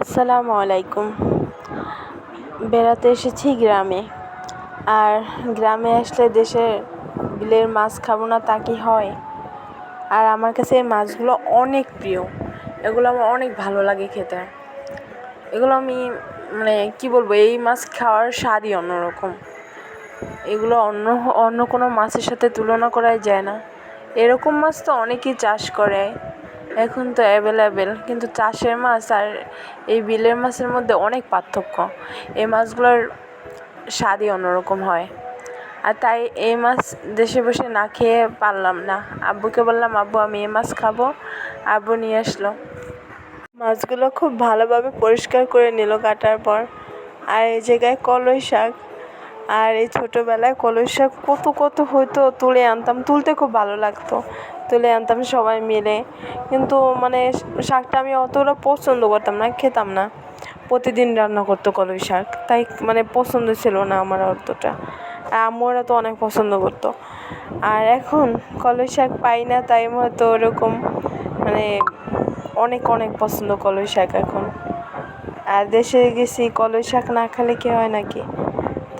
আসসালামু আলাইকুম। বেড়াতে এসেছি গ্রামে। আর গ্রামে আসলে দেশের বিলের মাছ খাব না তা কি হয়? আর আমার কাছে এই মাছগুলো অনেক প্রিয়। এগুলো আমার অনেক ভালো লাগে খেতে। এগুলো আমি মানে কী বলব, এই মাছ খাওয়ার স্বাদই অন্যরকম। এগুলো অন্য অন্য কোনো মাছের সাথে তুলনা করাই যায় না। এরকম মাছ তো অনেকেই চাষ করে। এখন তো অ্যাভেলেবেল কিন্তু চাষের মাছ আর এই বিলের মাছের মধ্যে অনেক পার্থক্য। এই মাছগুলোর স্বাদই অন্যরকম হয়। আর তাই এই মাছ দেশে বসে না খেয়ে পারলাম না। আব্বুকে বললাম, আব্বু, আমি এই মাছ খাব। আব্বু নিয়ে আসলো। মাছগুলো খুব ভালোভাবে পরিষ্কার করে নিল কাটার পর। আর এই জায়গায় কলই শাক আর এই ছোটোবেলায় কলই শাক কত কত হয়তো তুলে আনতাম। তুলতে খুব ভালো লাগতো। তুলে আনতাম সবাই মিলে। কিন্তু মানে শাকটা আমি অতটা পছন্দ করতাম না, খেতাম না। প্রতিদিন রান্না করতো কলই শাক। তাই মানে পছন্দ ছিল না আমার অতটা। আর আম্মুরা তো অনেক পছন্দ করতো। আর এখন কলই শাক পাই না, তাই হয়তো ওরকম মানে অনেক অনেক পছন্দ কলই শাক এখন। আর দেশে গেছি কলই শাক না খেলে কি হয় নাকি?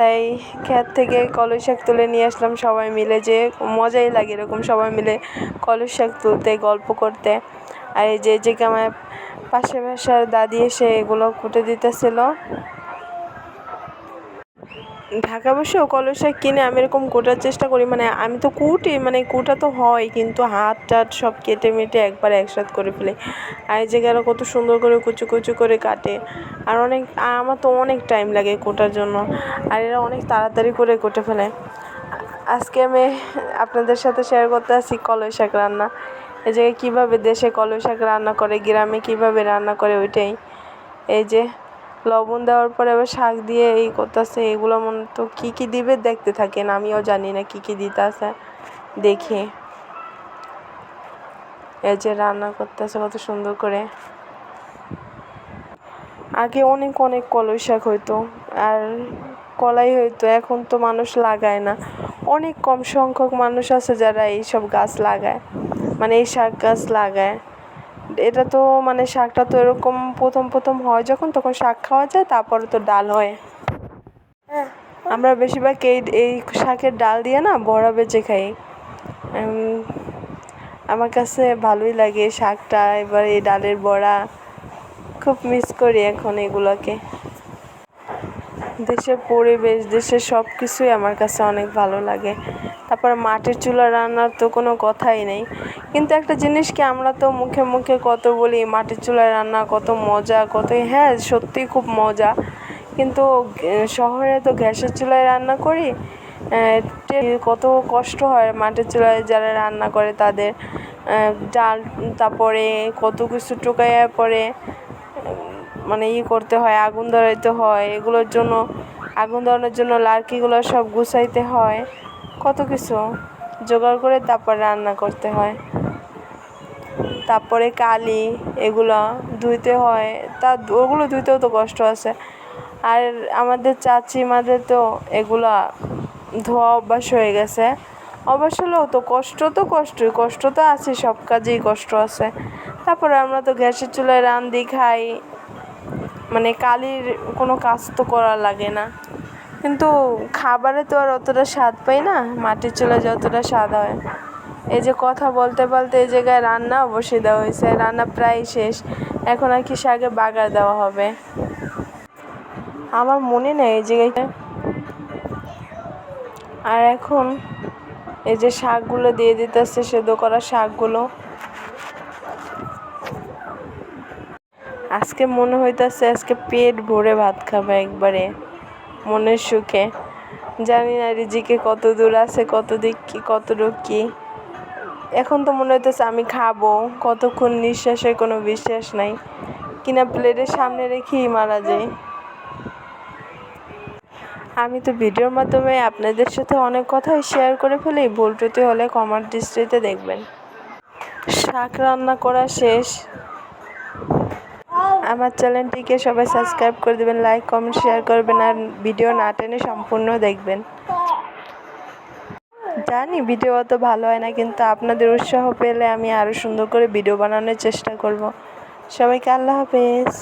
তাই ক্ষেত থেকে কলস শাক তুলে নিয়ে আসলাম সবাই মিলে যে মজাই লাগে এরকম সবাই মিলে কলই শাক তুলতে, গল্প করতে। আর এই যে যে আমার পাশে বাসার দাদি এসে এগুলো কুটে দিতেছিল ঢাকা বসেও কলই শাক কিনে আমি এরকম কোটার চেষ্টা করি মানে আমি তো কুটি মানে কুটা তো হয়, কিন্তু হাত টাত সব কেটে মেটে একবার একসাথ করে ফেলে। আর এই জায়গায় কত সুন্দর করে কুচু কুচু করে কাটে। আর অনেক আমার তো অনেক টাইম লাগে কোটার জন্য, আর এরা অনেক তাড়াতাড়ি করে কেটে ফেলে। আজকে আমি আপনাদের সাথে শেয়ার করতে আসি কলই শাক রান্না। এই জায়গায় কীভাবে দেশে কলই শাক রান্না করে, গ্রামে কীভাবে রান্না করে ওইটাই। এই যে লবণ দেওয়ার পরে আবার শাক দিয়ে এই করতেছে, এগুলো মনে তো কী কী দিবে দেখতে থাকেন, আমিও জানি না কী কী দিতে আছে দেখি। এই যে রান্না করতেছে কত সুন্দর করে। আগে অনেক অনেক কলই শাক হইতো, আর কলাই হইতো, এখন তো মানুষ লাগায় না। অনেক কম সংখ্যক মানুষ আছে যারা এইসব গাছ লাগায় মানে এই শাক গাছ লাগায়। এটা তো মানে শাকটা তো এরকম প্রথম প্রথম হয় যখন, তখন শাক খাওয়া যায়, তারপরে তো ডাল হয়। আমরা বেশিরভাগ এই এই শাকের ডাল দিয়ে না বড়া বেঁচে খাই। আমার কাছে ভালোই লাগে শাকটা, এবার এই ডালের বড়া। খুব মিস করি এখন এগুলোকে। দেশের পরিবেশ, দেশের সব কিছুই আমার কাছে অনেক ভালো লাগে। তারপর মাটির চুলা রান্নার তো কোনো কথাই নেই। কিন্তু একটা জিনিস কি আমরা তো মুখে মুখে কত বলি, মাটির চুলায় রান্না কত মজা কত হ্যাঁ সত্যিই খুব মজা। কিন্তু শহরে তো গ্যাসের চুলায় রান্না করি কত কষ্ট হয় মাটির চুলায় যারা রান্না করে তাদের। ডাল, তারপরে কত কিছু টোকাইয়া পরে মানে ই করতে হয়, আগুন ধরাইতে হয়, এগুলোর জন্য, আগুন ধরানোর জন্য লার্কিগুলো সব গুছাইতে হয়, কত কিছু। জোগাড় করে তারপর রান্না করতে হয়। তারপরে কালি, এগুলো ধুইতে হয়। তা ওগুলো ধুইতেও তো কষ্ট আছে। আর আমাদের চাচিমাদের তো এগুলা ধোয়া অভ্যাস হয়ে গেছে। অভ্যাস হলেও তো কষ্ট তো কষ্টই, কষ্ট তো আছে সব কাজেই কষ্ট আছে। তারপরে আমরা তো গ্যাসের চুলায় রান্দি খাই। মানে কালির কোনো কাজ তো করা লাগে না। কিন্তু খাবারে তো আর অতটা স্বাদ পাই না, মাটির চুলায় যতটা স্বাদ হয়। এই যে কথা বলতে বলতে এই জায়গায় রান্নাও বসে দেওয়া হয়েছে, রান্না প্রায় শেষ। এখন আর কি শাকে বাগার দেওয়া হবে। আমার মনে নেই এই জায়গায়। আর এখন এই যে শাকগুলো দিয়ে দিতেছে সেদ্ধ করা শাকগুলো। আজকে মনে হইতেছে আজকে পেট ভরে ভাত খাবে একবারে, মনের সুখে। জানি না রিজিকে কত দূর আছে, কত দিক কি কতটুক কি। এখন তো মনে হইতেছে আমি খাব, কতক্ষণ নিঃশ্বাসের কোনো বিশ্বাস নাই। কিনা প্লেটের সামনে রেখেই মারা যায়। আমি তো ভিডিওর মাধ্যমে আপনাদের সাথে অনেক কথাই শেয়ার করে ফেলি, ভুল ত্রুটি হলে কমার দৃষ্টিতে দেখবেন। শাক রান্না করা শেষ। আমার চ্যানেলটিকে সবাই সাবস্ক্রাইব করে দেবেন, লাইক, কমেন্ট, শেয়ার করবেন আর ভিডিও না টেনে সম্পূর্ণ দেখবেন। জানি ভিডিও অত ভালো হয় না, কিন্তু আপনাদের উৎসাহ পেলে আমি আরও সুন্দর করে ভিডিও বানানোর চেষ্টা করব। সবাইকে আল্লাহ হাফেজ।